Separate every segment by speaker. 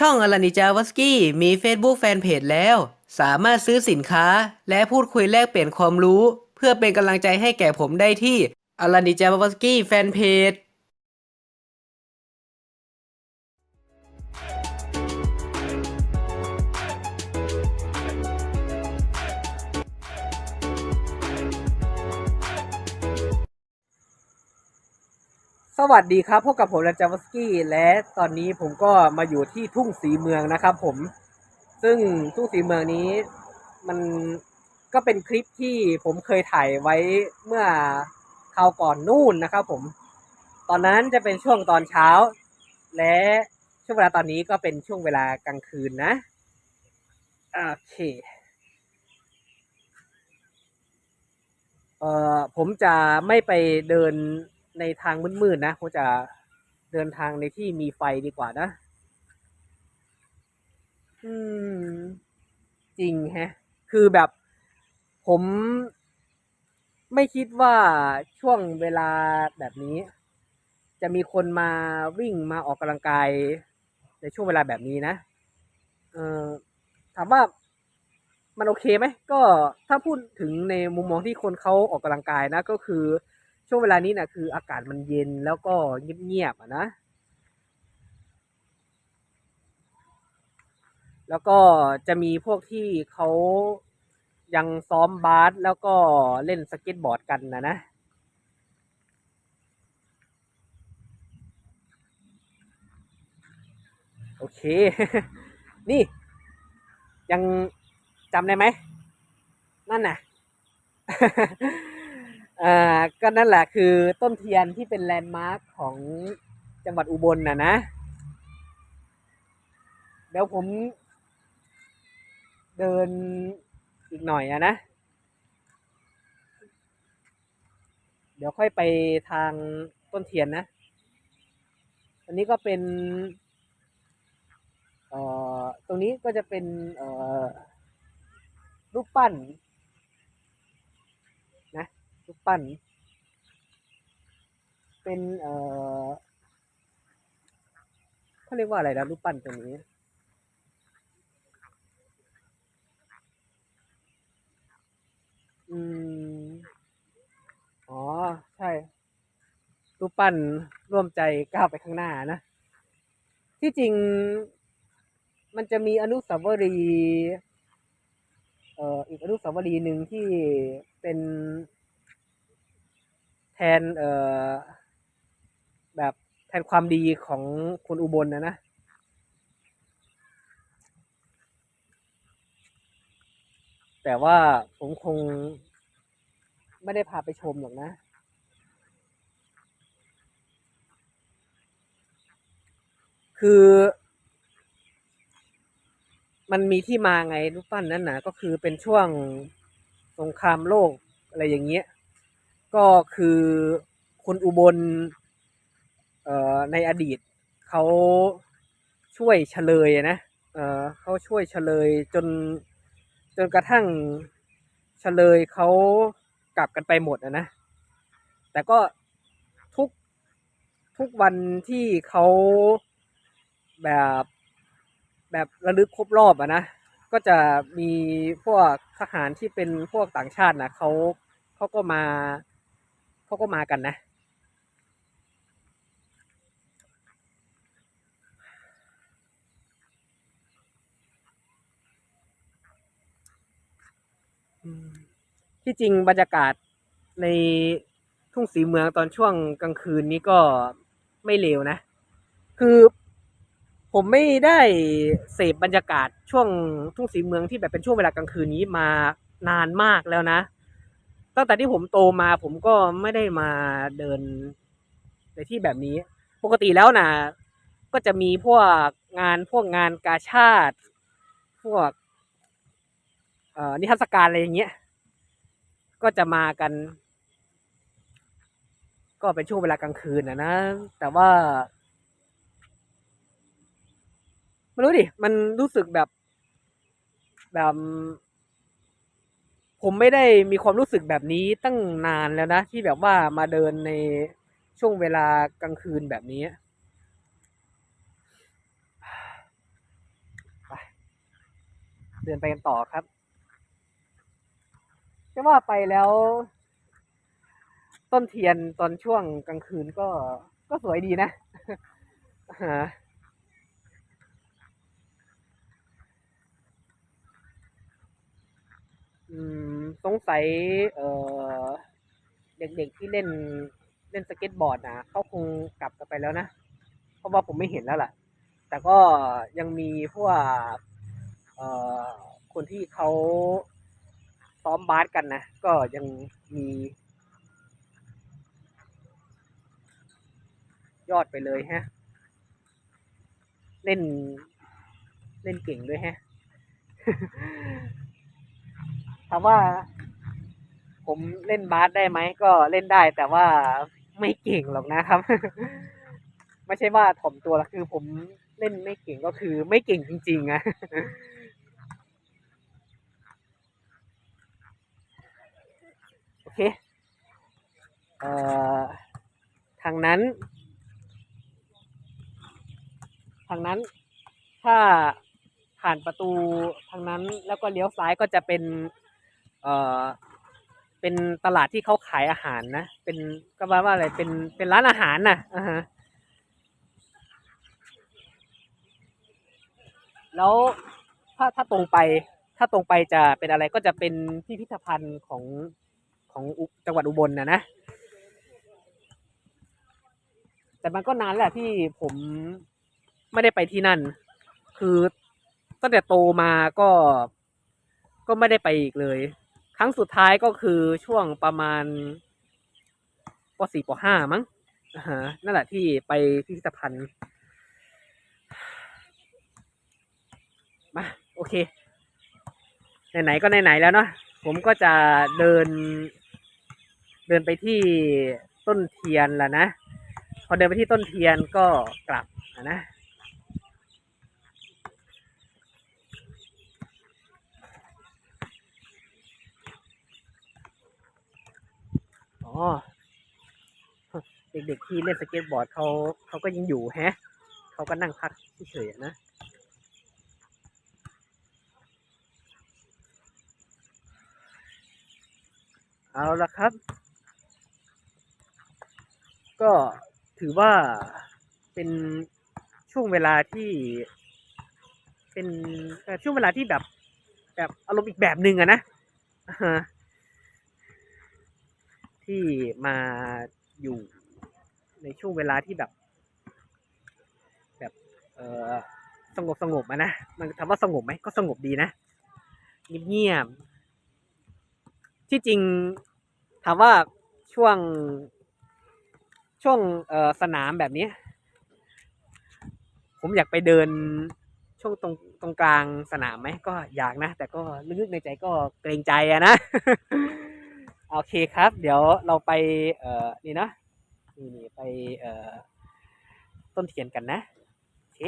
Speaker 1: ช่องอลานิจาวสกี้มี Facebook แฟนเพจแล้ว สามารถซื้อสินค้าและพูดคุยแลกเปลี่ยนความรู้ เพื่อเป็นกำลังใจให้แก่ผมได้ที่อลานิจาวสกี้แฟนเพจ สวัสดีครับพบกับผมรันจาวสกี้และตอนนี้ผมก็มาอยู่ที่ทุ่งสีเมืองนะครับ ผม ซึ่งทุ่งสีเมืองนี้มันก็เป็นคลิปที่ผมเคยถ่ายไว้เมื่อคราวก่อนนู่นนะครับ ผม ตอนนั้นจะเป็นช่วงตอนเช้า และช่วงเวลาตอนนี้ก็เป็นช่วงเวลากลางคืนนะโอเคเอ่อผมจะไม่ไปเดิน ในทางมืดๆนะผมจะเดินทางในที่มีไฟดีกว่านะ อืม จริงแฮะ คือแบบผม ไม่คิดว่าช่วงเวลาแบบนี้ จะมีคนมาวิ่งมาออกกำลังกายในช่วงเวลาแบบนี้นะ เออถามว่ามันโอเคไหม ก็ถ้าพูดถึงในมุมมองที่คนเขาออกกำลังกายนะ ก็คือ ช่วงเวลานี้นะคืออากาศมันเย็นแล้วก็เงียบๆอะนะ แล้วก็จะมีพวกที่เขายังซ้อมบาสแล้วก็เล่นสเก็ตบอร์ดกันนะนะโอเค นี่ ยังจำได้ไหม นั่นน่ะ อ่าก็นั่นแหละคือต้นเทียนที่เป็นแลนด์มาร์คของจังหวัดอุบลน่ะนะ เดี๋ยวผมเดินอีกหน่อยอะนะ เดี๋ยวค่อยไปทางต้นเทียนนะ อันนี้ก็เป็นเอ่อตรงนี้ก็จะเป็นเอ่อรูปปั้น รูปปั้น เป็นเอ่อเขาเรียกว่าอะไรนะรูปปั้นตรงนี้ อืม อ๋อ ใช่ รูปปั้นร่วมใจก้าวไปข้างหน้านะ ที่จริงมันจะมีอนุสาวรีย์เอ่ออีกอนุสาวรีย์หนึ่งที่เป็น แทนเอ่อแบบแทนความดีของคนอุบลนะนะแต่ว่าผมคงไม่ได้พาไปชมหรอกนะ คือ มันมีที่มาไงรูปปั้นนั้นนะก็คือเป็นช่วงสงครามโลกอะไรอย่างเงี้ย ก็คือคนอุบลในอดีตเขาช่วยเฉลยนะเเขาช่วยเฉลยจนจนกระทั่งเฉลยเขากลับกันไปหมดนะ แต่ก็ทุกทุกวันที่เขาแบบแบบระลึกครบรอบอะนะ ก็จะมีพวกทหารที่เป็นพวกต่างชาตินะเขาเขาก็มา เขาก็มากันนะ ที่จริงบรรยากาศในทุ่งสีเมืองตอนช่วงกลางคืนนี้ก็ไม่เลวนะ คือผมไม่ได้เสพบรรยากาศช่วงทุ่งสีเมืองที่แบบเป็นช่วงเวลากลางคืนนี้มานานมากแล้วนะ ตั้งแต่ที่ผมโตมาผมก็ไม่ได้มาเดินในที่แบบนี้ ปกติแล้วนะก็จะมีพวกงานพวกงานกาชาติ พวกนิทรรศการอะไรอย่างเงี้ย ก็จะมากัน ก็เป็นช่วงเวลากลางคืนนะนะ แต่ว่าไม่รู้ดิ มันรู้สึกแบบแบบ ผมไม่ได้มีความรู้สึกแบบนี้ตั้งนานแล้วนะ ที่แบบว่ามาเดินในช่วงเวลากลางคืนแบบนี้เดินไปกันต่อครับจะว่าไปแล้ว ต้นเทียนตอนช่วงกลางคืนก็ก็สวยดีนะ ฮะอืม สงสัยเออเด็กๆที่เล่นเล่นสเก็ตบอร์ดนะเขาคงกลับกันไปแล้วนะ เพราะว่าผมไม่เห็นแล้วล่ะ แต่ก็ยังมีพวกเอ่อคนที่เขาซ้อมบาสกันนะ ก็ยังมียอดไปเลยฮะ เล่น เล่นเก่งด้วยฮะ ถามว่า ผมเล่นบาสได้ไหมก็เล่นได้ แต่ว่าไม่เก่งหรอกนะครับ ไม่ใช่ว่าถ่อมตัวละคือ ผมเล่นไม่เก่งก็คือ ไม่เก่งจริงๆอะโอเคเอ่อทางนั้น ทางนั้น ถ้าผ่านประตูทางนั้นแล้วก็เลี้ยวซ้ายก็จะเป็น เอ่อเป็นตลาดที่เขาขายอาหารนะ เป็นก็แปลว่าอะไร เป็นเป็นร้านอาหารน่ะอ่าฮะแล้วถ้าถ้าตรงไป ถ้าตรงไปจะเป็นอะไรก็จะเป็นพิพิธภัณฑ์ของของจังหวัดอุบลนะนะแต่มันก็นานแหละที่ผมไม่ได้ไปที่นั่น คือตั้งแต่โตมาก็ก็ไม่ได้ไปอีกเลย ครั้งสุดท้ายก็คือช่วงประมาณปสี่ปห้ามั้งนั่นแหละที่ไปพิพิธภัณฑ์มาโอเค ไหนๆก็ไหนๆแล้วเนาะผมก็จะเดิน เดินไปที่ต้นเทียนแล้วนะ พอเดินไปที่ต้นเทียนก็กลับนะ เด็กๆที่เล่นสเก็ตบอร์ดเขาเขาก็ยังอยู่แฮะเขาก็นั่งพักเฉยๆนะเอาละครับ ก็ถือว่าเป็นช่วงเวลาที่ เป็นช่วงเวลาที่แบบ แบบอารมณ์อีกแบบหนึ่งอะนะ ที่มาอยู่ในช่วงเวลาที่แบบ แบบเออสงบสงบๆอะนะมันถามว่าสงบไหมก็สงบดีนะเงียบๆที่จริงถามว่าช่วงช่วงเออสนามแบบนี้ ผมอยากไปเดินช่วงตรงตรงกลางสนามไหมก็อยากนะ แต่ก็ลึกๆในใจก็เกรงใจอะนะ โอเคครับ เดี๋ยวเราไปเอ่อนี่นะนี่นี่ไปเอ่อต้นเทียนกันนะโอเค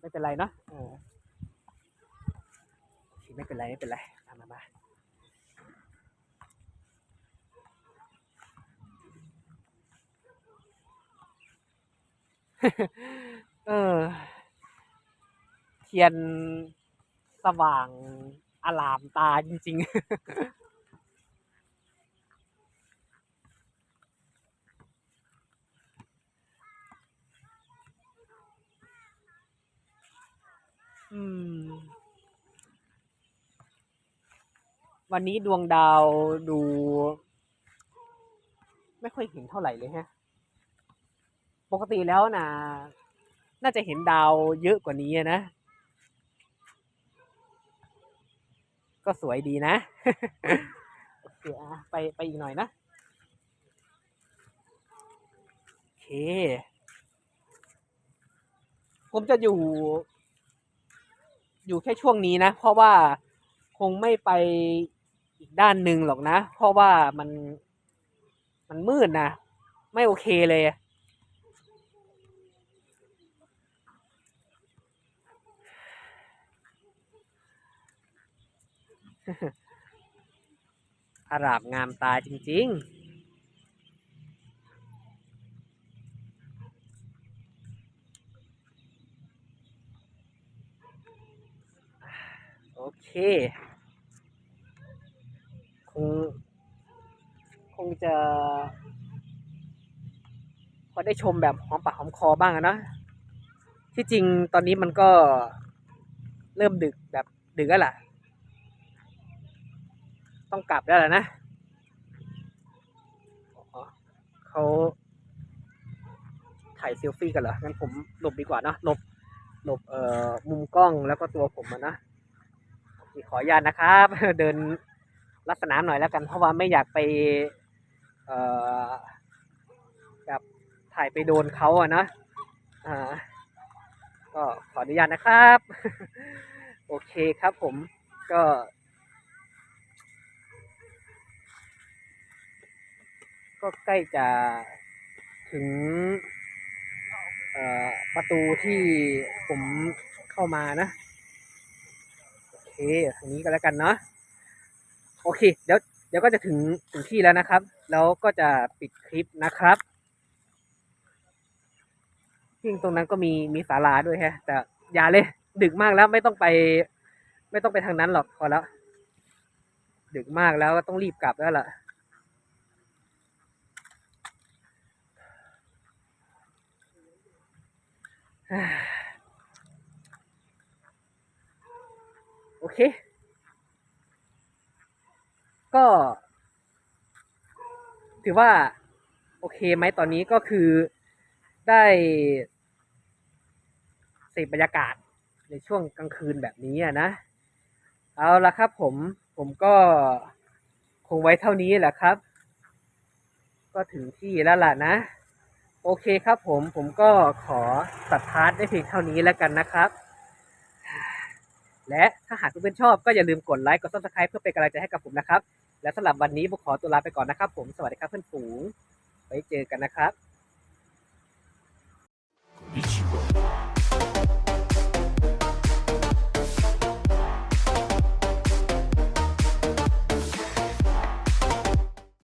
Speaker 1: ไม่เป็นไรเนาะไม่เป็นไร ไม่เป็นไร มามามา เออ เทียนสว่างอลามตาจริงๆอืมวันนี้ดวงดาวดู ไม่ค่อยเห็นเท่าไหร่เลยฮะ ปกติแล้วนะ น่าจะเห็นดาวเยอะกว่านี้นะ ก็สวยดีนะโอเคอะไปไปอีกหน่อยนะโอเค ผมจะอยู่ อยู่แค่ช่วงนี้นะ เพราะว่าคงไม่ไปอีกด้านหนึ่งหรอกนะ เพราะว่ามันมันมืดนะ ไม่โอเคเลย อาราบงามตาจริง ๆโอเค คง คงจะ พอได้ชมแบบหอมปากหอมคอบ้างนะ ที่จริงตอนนี้มันก็เริ่มดึกแบบดึกแล้วล่ะ ต้องกลับแล้วล่ะนะเขาถ่ายเซลฟี่กันเหรอ งั้นผมหลบดีกว่าเนะหลบหลบเอ่อมุมกล้องแล้วก็ตัวผมอะนะขออนุญาตนะครับ เดินลัดสนามหน่อยแล้วกัน เพราะว่าไม่อยากไป เอ่อแบบถ่ายไปโดนเขาอะนะอ่าก็ขออนุญาตนะครับ โอเคครับผมก็ ก็ใกล้จะถึงประตูที่ผมเข้ามานะโอเคทางนี้ก็แล้วกันเนาะโอเค เดี๋ยวเดี๋ยวก็จะถึงถึงที่แล้วนะครับ แล้วก็จะปิดคลิปนะครับจริงตรงนั้นก็มีมีศาลาด้วยแฮะ แต่อย่าเลย ดึกมากแล้วไม่ต้องไป ไม่ต้องไปทางนั้นหรอกพอแล้ว ดึกมากแล้วก็ต้องรีบกลับแล้วล่ะ โอเค ก็ ถือว่า โอเคไหมตอนนี้ก็คือได้เสพบรรยากาศในช่วงกลางคืนแบบนี้นะ เอาละครับผมผมก็คงไว้เท่านี้แหละครับ ก็ถึงที่แล้วล่ะนะ โอเคครับผมผมก็ขอตัดพาร์ทได้เพียงเท่านี้แล้วกันนะครับ และถ้าหากเพื่อนๆชอบก็อย่าลืมกดไลค์กด subscribe เพื่อเป็นกำลังใจให้กับผมนะครับ และสำหรับวันนี้ผมขอตัวลาไปก่อนนะครับ ผมสวัสดีครับเพื่อนฝูงไว้เจอกันนะครับ